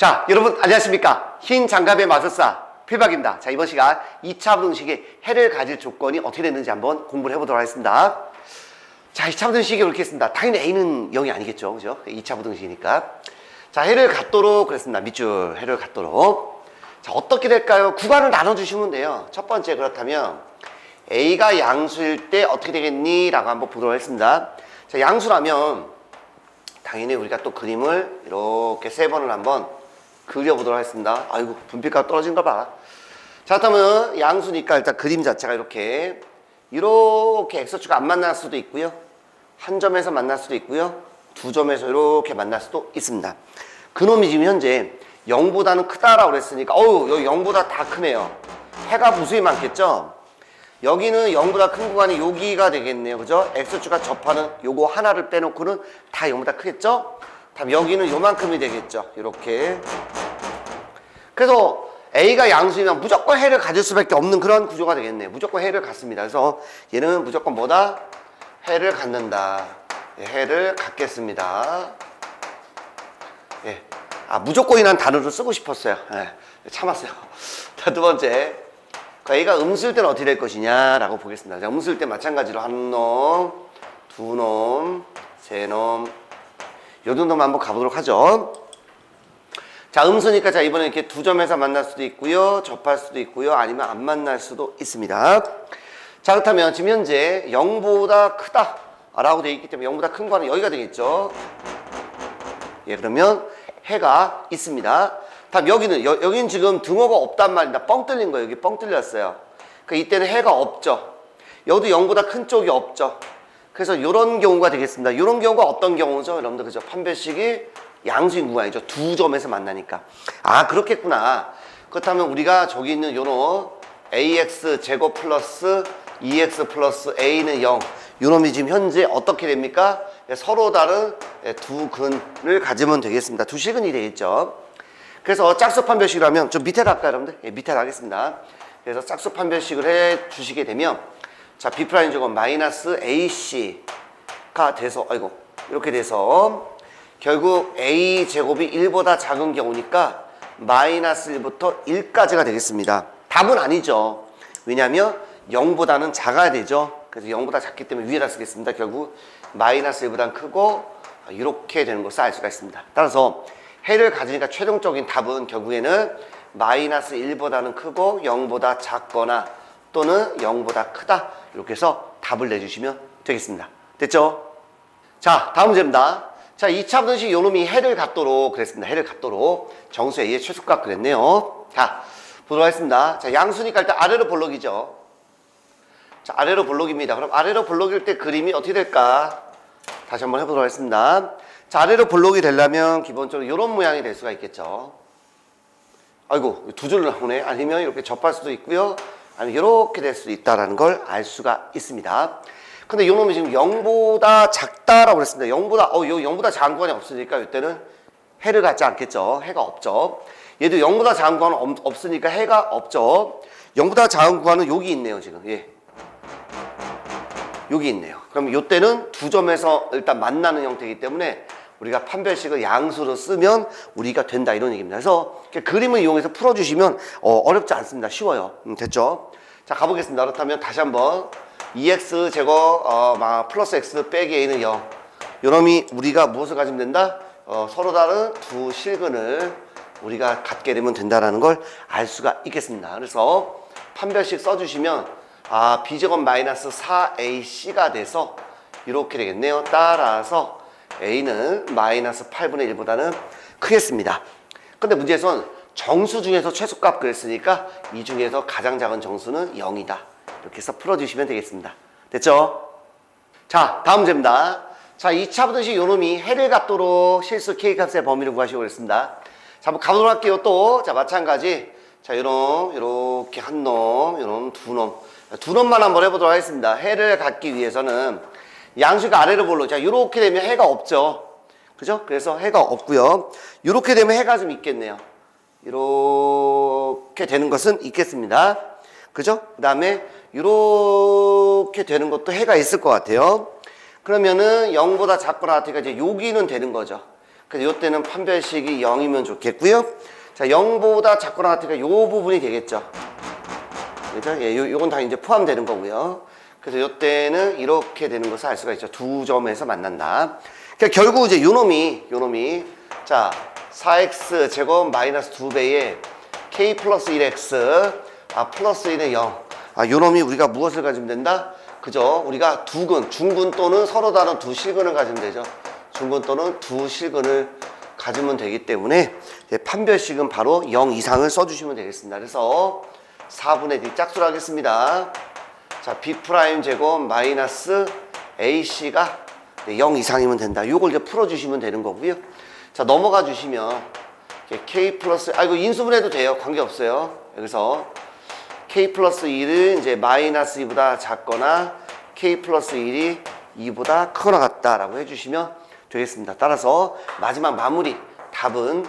자, 여러분 안녕하십니까? 흰 장갑의 마술사 필박입니다. 자, 이번 시간 2차 부등식의 해를 가질 조건이 어떻게 됐는지 한번 공부를 해보도록 하겠습니다. 자, 2차 부등식이 이렇게 했습니다. 당연히 A는 0이 아니겠죠. 그죠? 2차 부등식이니까. 자, 해를 갖도록 그랬습니다. 밑줄 해를 갖도록. 자, 어떻게 될까요? 구간을 나눠주시면 돼요. 첫 번째 그렇다면 A가 양수일 때 어떻게 되겠니? 라고 한번 보도록 하겠습니다. 자, 양수라면 당연히 우리가 또 그림을 이렇게 세 번을 한번 그려보도록 하겠습니다. 아이고, 분필값 떨어진 거 봐. 자, 그렇다면 양수니까 일단 그림 자체가 이렇게 이렇게 X축가 안 만날 수도 있고요. 한 점에서 만날 수도 있고요. 두 점에서 이렇게 만날 수도 있습니다. 그놈이 지금 현재 0보다는 크다라고 그랬으니까 어우, 여기 0보다 다 크네요. 해가 무수히 많겠죠? 여기는 0보다 큰 구간이 여기가 되겠네요. 그죠? X축과 접하는 요거 하나를 빼놓고는 다 0보다 크겠죠? 다음 여기는 요만큼이 되겠죠. 이렇게. 그래서 A가 양수이면 무조건 해를 가질 수밖에 없는 그런 구조가 되겠네요. 무조건 해를 갖습니다. 그래서 얘는 무조건 뭐다? 해를 갖는다. 예, 해를 갖겠습니다. 예. 아, 무조건이라는 단어를 쓰고 싶었어요. 예. 참았어요. 자, 두 번째. 그 A가 음수일 때는 어떻게 될 것이냐라고 보겠습니다. 자, 음수일 때 마찬가지로 한 놈, 두 놈, 세 놈, 요 정도만 한번 가보도록 하죠. 자, 음수니까 자, 이번에 이렇게 두 점에서 만날 수도 있고요. 접할 수도 있고요. 아니면 안 만날 수도 있습니다. 자, 그렇다면 지금 현재 0보다 크다. 라고 되어 있기 때문에 0보다 큰 거는 여기가 되겠죠. 예, 그러면 해가 있습니다. 다음 여기는, 여, 여기는 지금 등호가 없단 말입니다. 뻥 뚫린 거예요. 여기 뻥 뚫렸어요. 그 이때는 해가 없죠. 여기도 0보다 큰 쪽이 없죠. 그래서 이런 경우가 되겠습니다. 이런 경우가 어떤 경우죠? 여러분들 그죠? 판별식이 양수인 구간이죠. 두 점에서 만나니까. 아 그렇겠구나. 그렇다면 우리가 저기 있는 요런 ax 제곱 플러스 2x 플러스 a는 0. 요놈이 지금 현재 어떻게 됩니까? 예, 서로 다른 예, 두 근을 가지면 되겠습니다. 두 시근이 되겠죠. 그래서 짝수 판별식을 하면 좀 밑에 할까요, 여러분들? 예, 밑에 하겠습니다. 그래서 짝수 판별식을 해 주시게 되면 자, B 프라임 제곱 마이너스 AC가 돼서 아이고 이렇게 돼서 결국 A 제곱이 1보다 작은 경우니까 마이너스 1부터 1까지가 되겠습니다. 답은 아니죠. 왜냐하면 0보다는 작아야 되죠. 그래서 0보다 작기 때문에 위에다 쓰겠습니다. 결국 마이너스 1보다 크고 이렇게 되는 것을 알 수가 있습니다. 따라서 해를 가지니까 최종적인 답은 결국에는 마이너스 1보다는 크고 0보다 작거나 또는 0보다 크다 이렇게 해서 답을 내주시면 되겠습니다. 됐죠? 자 다음 문제입니다. 자 2차 분식 요놈이 해를 갖도록 그랬습니다. 해를 갖도록 정수 A의 최소값 그랬네요. 자 보도록 하겠습니다. 자 양수니까 일단 아래로 볼록이죠. 자 아래로 볼록입니다. 그럼 아래로 볼록일 때 그림이 어떻게 될까? 다시 한번 해보도록 하겠습니다. 자 아래로 볼록이 되려면 기본적으로 이런 모양이 될 수가 있겠죠. 아이고 두 줄로 나오네. 아니면 이렇게 접할 수도 있고요. 아니면 이렇게 될 수도 있다라는 걸 알 수가 있습니다. 근데 요 놈이 지금 0보다 작다라고 그랬습니다. 0보다 어, 요 0보다 작은 구간이 없으니까 이때는 해를 갖지 않겠죠. 해가 없죠. 얘도 0보다 작은 구간은 없, 없으니까 해가 없죠. 0보다 작은 구간은 여기 있네요, 지금. 예. 여기 있네요. 그럼 요때는 두 점에서 일단 만나는 형태이기 때문에 우리가 판별식을 양수로 쓰면 우리가 된다 이런 얘기입니다. 그래서 그림을 이용해서 풀어주시면 어, 렵지 않습니다. 쉬워요. 음, 됐죠? 자 가보겠습니다. 그렇다면 다시 한번 2x 제곱 어, 막 플러스 x 빼기 a는 0. 요놈이 우리가 무엇을 가지면 된다? 어, 서로 다른 두 실근을 우리가 갖게 되면 된다라는 걸 알 수가 있겠습니다. 그래서 판별식 써주시면 아 b제곱 마이너스 4ac가 돼서 이렇게 되겠네요. 따라서 a는 마이너스 8분의 1보다는 크겠습니다. 근데 문제에선 정수 중에서 최소값 그랬으니까 이 중에서 가장 작은 정수는 0이다. 이렇게 해서 풀어주시면 되겠습니다. 됐죠? 자, 다음 문제입니다. 자, 2차 부등식 요놈이 해를 갖도록 실수 K값의 범위를 구하시고 그랬습니다. 자, 한번 가보도록 할게요. 또, 자, 마찬가지. 자, 요놈, 요렇게 한 놈, 요놈, 두 놈. 두 놈만 한번 해보도록 하겠습니다. 해를 갖기 위해서는 양수가 아래로 볼로. 자, 요렇게 되면 해가 없죠. 그죠? 그래서 해가 없고요. 요렇게 되면 해가 좀 있겠네요. 이렇게 되는 것은 있겠습니다. 그죠? 그 다음에 이렇게 되는 것도 해가 있을 것 같아요. 그러면은 0보다 작거나 같으니까 이제 여기는 되는 거죠. 그래서 이때는 판별식이 0이면 좋겠고요. 자, 0보다 작거나 같으니까 이 부분이 되겠죠. 그죠? 예, 요, 요건 다 이제 포함되는 거고요. 그래서 이때는 이렇게 되는 것을 알 수가 있죠. 두 점에서 만난다. 그러니까 결국 이제 요 놈이, 요 놈이, 자, 4x 제곱 마이너스 2배의 k 플러스 1x, 아, 플러스 1의 0. 아, 요 놈이 우리가 무엇을 가지면 된다? 그죠? 우리가 두근, 중근 또는 서로 다른 두 실근을 가지면 되죠. 중근 또는 두 실근을 가지면 되기 때문에 판별식은 바로 0 이상을 써주시면 되겠습니다. 그래서 4분의 D 짝수로 하겠습니다. 자, B 프라임 제곱 마이너스 AC가 0 이상이면 된다. 이걸 이제 풀어주시면 되는 거고요. 자, 넘어가 주시면 K 플러스, 아, 이거 인수분해도 돼요. 관계없어요. 여기서 K 플러스 1은 이제 마이너스 2보다 작거나 K 플러스 1이 2보다 크거나 같다라고 해주시면 되겠습니다. 따라서 마지막 마무리 답은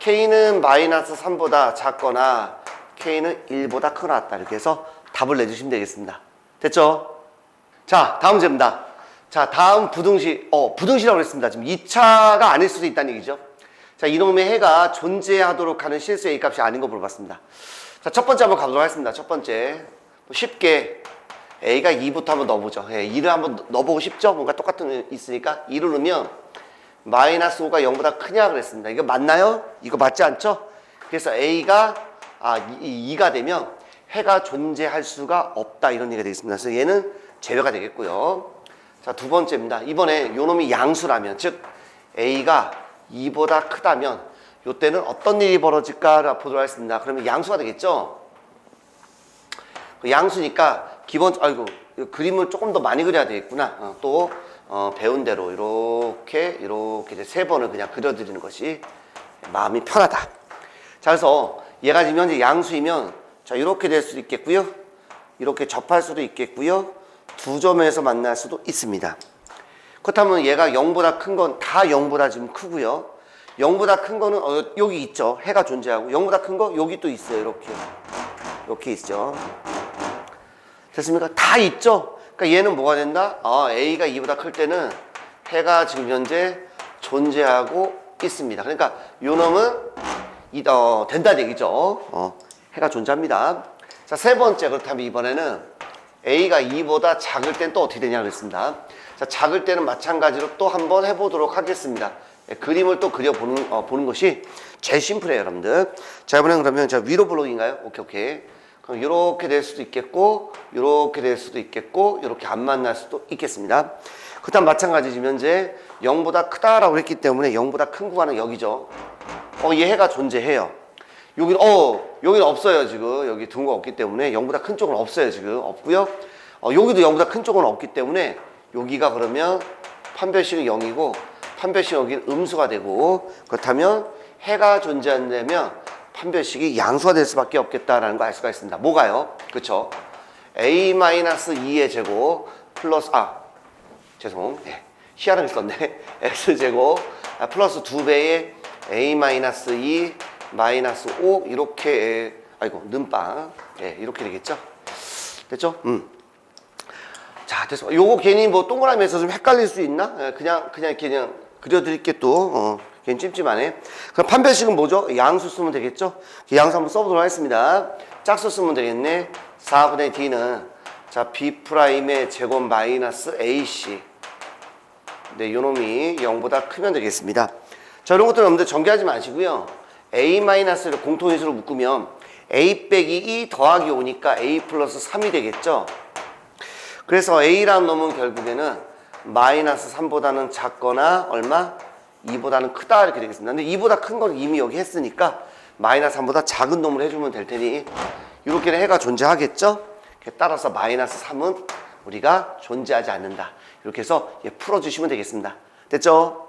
K는 마이너스 3보다 작거나 K는 1보다 크거나 같다. 이렇게 해서 답을 내주시면 되겠습니다. 됐죠? 자, 다음 문제입니다. 자, 다음 부등식, 어, 부등식이라고 그랬습니다. 지금 2차가 아닐 수도 있다는 얘기죠. 자, 이놈의 해가 존재하도록 하는 실수 A 값이 아닌 거 물어봤습니다. 자, 첫 번째 한번 가보도록 하겠습니다. 첫 번째. 뭐 쉽게 A가 2부터 한번 넣어보죠. 예, 2를 한번 넣어보고 싶죠? 뭔가 똑같은 거 있으니까 2를 넣으면 마이너스 5가 0보다 크냐 그랬습니다. 이거 맞나요? 이거 맞지 않죠? 그래서 A가 아, 2, 가 되면 해가 존재할 수가 없다 이런 얘기가 되겠습니다. 그래서 얘는 제외가 되겠고요. 자, 두 번째입니다. 이번에 요 놈이 양수라면 즉 A가 2보다 크다면 요때는 어떤 일이 벌어질까 보도록 하겠습니다. 그러면 양수가 되겠죠? 그 양수니까 기본 아이고 그림을 조금 더 많이 그려야 되겠구나. 어, 또 어, 배운 대로 이렇게 이렇게 세 번을 그냥 그려드리는 것이 마음이 편하다. 자 그래서 얘가 지금 현재 양수이면 자 이렇게 될 수도 있겠고요. 이렇게 접할 수도 있겠고요. 두 점에서 만날 수도 있습니다. 그렇다면 얘가 0보다 큰 건 다 0보다 지금 크고요. 0보다 큰 거는 어, 여기 있죠. 해가 존재하고 0보다 큰 거 여기 또 있어요. 이렇게. 이렇게 있죠. 됐습니까? 다 있죠. 그러니까 얘는 뭐가 된다? 아, A가 2보다 클 때는 해가 지금 현재 존재하고 있습니다. 그러니까 요 놈은 이, 어, 된다 얘기죠. 어, 해가 존재합니다. 자, 세 번째 그렇다면 이번에는 A가 2보다 작을 땐 또 어떻게 되냐 그랬습니다. 자, 작을 때는 마찬가지로 또 한번 해보도록 하겠습니다. 예, 그림을 또 그려보는 어, 보는 것이 제일 심플해요, 여러분들. 자, 이번엔 그러면 자, 위로 블록인가요? 오케이, 오케이. 그럼 이렇게 될 수도 있겠고, 이렇게 될 수도 있겠고, 이렇게 안 만날 수도 있겠습니다. 그다음 마찬가지지만 이제 0보다 크다라고 했기 때문에 0보다 큰 구간은 여기죠. 어, 얘 해가 존재해요. 여기는 어, 여기는 없어요, 지금. 여기 둔 거 없기 때문에 0보다 큰 쪽은 없어요, 지금. 없고요. 어, 여기도 0보다 큰 쪽은 없기 때문에 여기가 그러면 판별식은 0이고 판별식 여기는 음수가 되고 그렇다면 해가 존재한다면 판별식이 양수가 될 수밖에 없겠다라는 거알 수가 있습니다. 뭐가요? 그렇죠? a-2의 제곱 플러스 아 죄송 예, 희한하게 썼네 x 제곱 아, 플러스 두 배의 a-2 마이너스 5 이렇게 아이고 는빵 예, 이렇게 되겠죠? 됐죠? 음. 자, 됐어. 요거 괜히 뭐 동그라미에서 좀 헷갈릴 수 있나? 예, 그냥, 그냥, 그냥 그려드릴게 또. 어, 괜히 찜찜하네. 그럼 판별식은 뭐죠? 양수 쓰면 되겠죠? 양수 한번 써보도록 하겠습니다. 짝수 쓰면 되겠네. 4분의 D는, 자, B'의 제곱 마이너스 AC. 네, 요 놈이 0보다 크면 되겠습니다. 자, 이런 것들 여러분들 전개하지 마시고요. A-를 공통인수로 묶으면 A 빼기 2 더하기 5니까 A 플러스 3이 되겠죠? 그래서 A라는 놈은 결국에는 마이너스 3보다는 작거나 얼마? 2보다는 크다 이렇게 되겠습니다. 근데 2보다 큰 건 이미 여기 했으니까 마이너스 3보다 작은 놈을 해주면 될 테니 이렇게는 해가 존재하겠죠? 따라서 마이너스 3은 우리가 존재하지 않는다. 이렇게 해서 풀어주시면 되겠습니다. 됐죠?